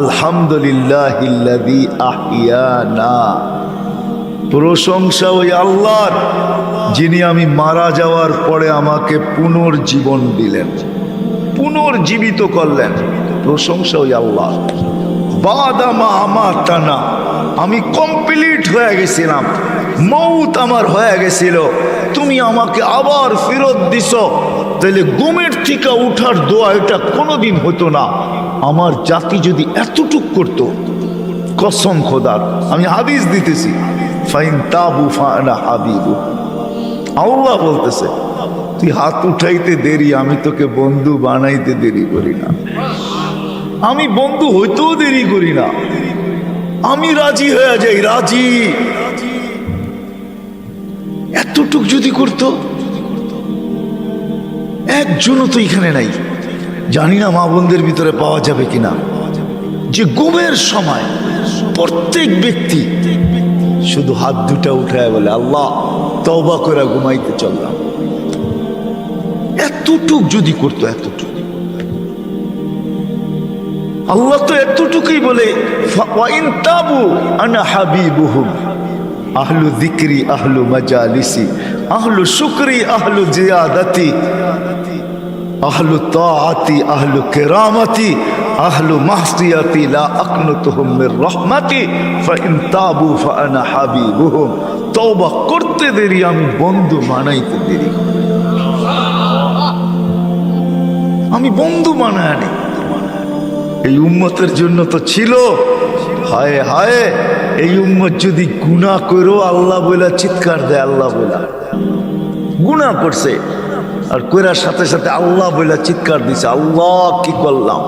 আলহামদুলিল্লাহ আহিয়ানা প্রশংসা ওই আল্লাহর, যিনি আমি মারা যাওয়ার পরে আমাকে পুনর্জীবন দিলেন, পুনর্জীবিত করলেন। প্রশংসা ওই আল্লাহ বাদামা আমার টানা আমি কমপ্লিট হয়ে গেছিলাম। মৌত আমার হয়ে গেছিল। তুমি আমাকে আবার ফেরত দিছ। তাহলে গুমের থেকে উঠার দোয়া এটা কোনোদিন হতো না। আমার জাতি যদি এতটুক করতো, কসম খোদার, আমি হাদিস দিতেছি, ফাইন তাবু ফানা হাবিবু। আল্লাহ বলতেছে, তুই হাত উঠাইতে দেরি, আমি তোকে বন্ধু বানাইতে দেরি করি না। আমি বন্ধু হইতেও দেরি করি না। আমি রাজি হয়ে যাই, রাজি। এতটুক যদি করতো একজনও তো এখানে নাই। জানি না মা বোনদের ভিতরে পাওয়া যাবে কিনা। যে গুমের সময় প্রত্যেক ব্যক্তি শুধু হাত দুটা উঠায় বলে, আল্লাহ তবা করে ঘুমাইতে চললাম। এতটুক যদি করতো, এতটুক। আল্লাহ তো এতটুকুই বলে তাবু আনা আহলু যিকরি, আহলু মাজালিসি আহলু শুকরি, আহলু জিয়াদাতি, আহলু তাআতি, আহলু কেরামতি, আহলু মাহসিয়াতি, লা আকনুতুহুম মির রহমাতি ফাইন তাবু ফাআনা হাবিবুহুম। তওবা করতে দেরি, আমি বন্ধু বানাইতে দেরি। আমি বন্ধু বানায় এই উম্মতের জন্য তো ছিল। হায় হায় এই উম্মত যদি গুণা করো আল্লাহ বইলা চিৎকার দেয়, আল্লাহ বইলা। গুণা করছে। আর কইরার সাথে সাথে আল্লাহ বইলা চিৎকার দিছে, আল্লাহ কি করলাম?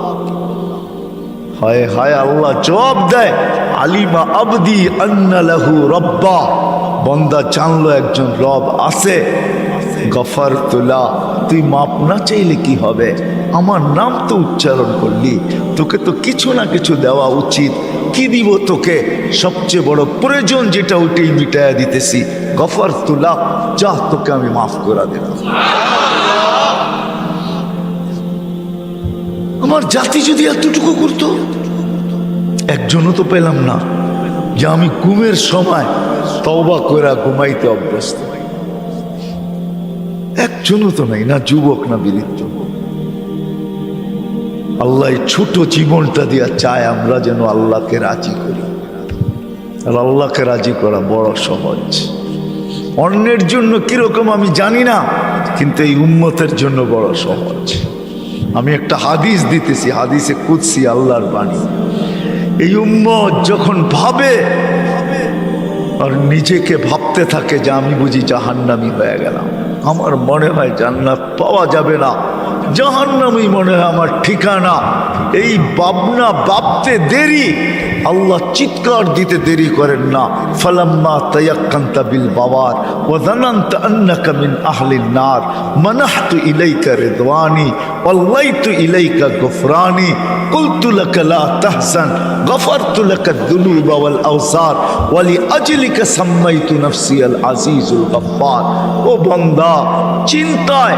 হায় হায়, আল্লাহ জবাব দেয়, আলিমা আবদি আন্না লাহু রব্বা। বন্দা জানলো একজন রব আছে। গফার তোলা, তুই মাপ না চাইলে কি হবে? আমার নাম তো উচ্চারণ করলি, তোকে তো কিছু না কিছু দেওয়া উচিত। কি দিব তোকে? সবচেয়ে বড় প্রয়োজন যেটা ওইটাই মিটাইয়া দিতেছি। গফার তুলা যা তোকে আমি মাফ করে দেব আমার জাতি যদি এতটুকু করতো, একজনও তো পেলাম না। যে আমি ঘুমের সময় তওবা করে ঘুমাইতে অভ্যস্ত। একজনও তো নাই, না যুবক, না বৃদ্ধ। আল্লাহ ছোট জীবনটা দিয়া চায় আমরা যেন আল্লাহকে রাজি করি। আর আল্লাহকে রাজি করা বড় সহজ। অন্যের জন্য কীরকম আমি জানি না, কিন্তু এই উম্মতের জন্য বড় সহজ। আমি একটা হাদিস দিতেছি, হাদিসে কুদসি আল্লাহর বাণী। এই উম্মত যখন ভাবে, আর নিজেকে ভাবতে থাকে যে আমি বুঝি জাহান্নামি হয়ে গেলাম। আমার মনে হয় জান্নাত পাওয়া যাবে না। জাহান্নামি মনে হয় আমার ঠিকানা। এই ভাবনা ভাবতে দেরি। আল্লাহ চিৎকার দিতে দেরি করেন না ফালাম্মা তায়াক্কান্তা বিল বাবার ও জানান্ত আন্নাকা মিন আহলিন নার মানাহতু ইলাইকা রিদওয়ানি ওয়াল্লাইতু ইলাইকা গুফরানি قلت لك لا تحزن غفرت لك الذنوب والأوزار ولأجلك سميت نفسي العزيز الغفار ও বন্দা চিন্তায়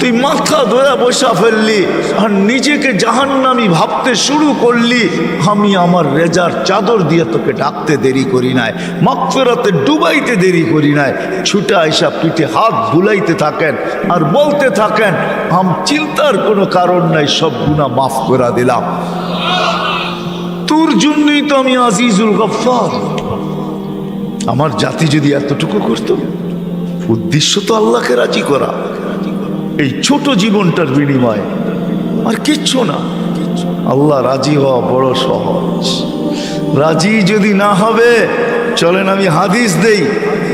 তুই মাথা ধরে বসা ফেললি আর নিজেকে জাহান্নামি ভাবতে শুরু করলি আমি আমার রেজার চাদর দিয়ে তোকে ডাকতে দেরি করি নাই, মাগফিরাতে ডুবাইতে দেরি করি নাই। ছুটা এসা পিঠে হাত বুলাইতে থাকেন আর বলতে থাকেন, আম চিন্তার কোনো কারণ নাই, সব গুণা মাফ করে দিলাম। তোর জন্যই তো আমি আজিজুল গফার আমার জাতি যদি এতটুকু করত, উদ্দেশ্য তো আল্লাহকে রাজি করা। এই ছোট জীবনটার বিনিময়ে আর কিচ্ছু না। আল্লাহ রাজি হওয়া বড় সহজ। রাজি যদি না হবে, চলেন আমি হাদিস দেই।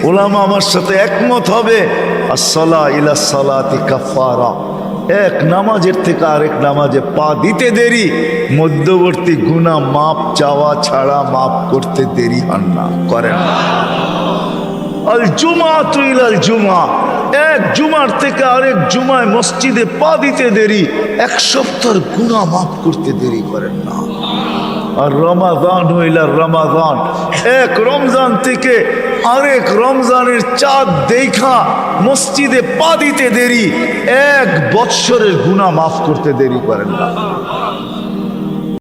ওলামা আমার সাথে একমত হবে ইলা এক নামাজের থেকে আরেক নামাজে পা দিতে দেরি, মধ্যবর্তী গুণা মাপ চাওয়া ছাড়া মাপ করতে দেরি হন না। করেন। আল জুমা তুইল আল জুমা। এক জুমার থেকে আরেক জুমায় মসজিদে পা দিতে দেরি, এক সপ্তাহ গুণা মাফ করতে দেরি করেন না। আর রমাদান হইলা রমাদান। এক রমজান থেকে আরেক রমজানের চাঁদ দেখা মসজিদে পা দিতে দেরি, এক বৎসরের গুণা মাফ করতে দেরি করেন না।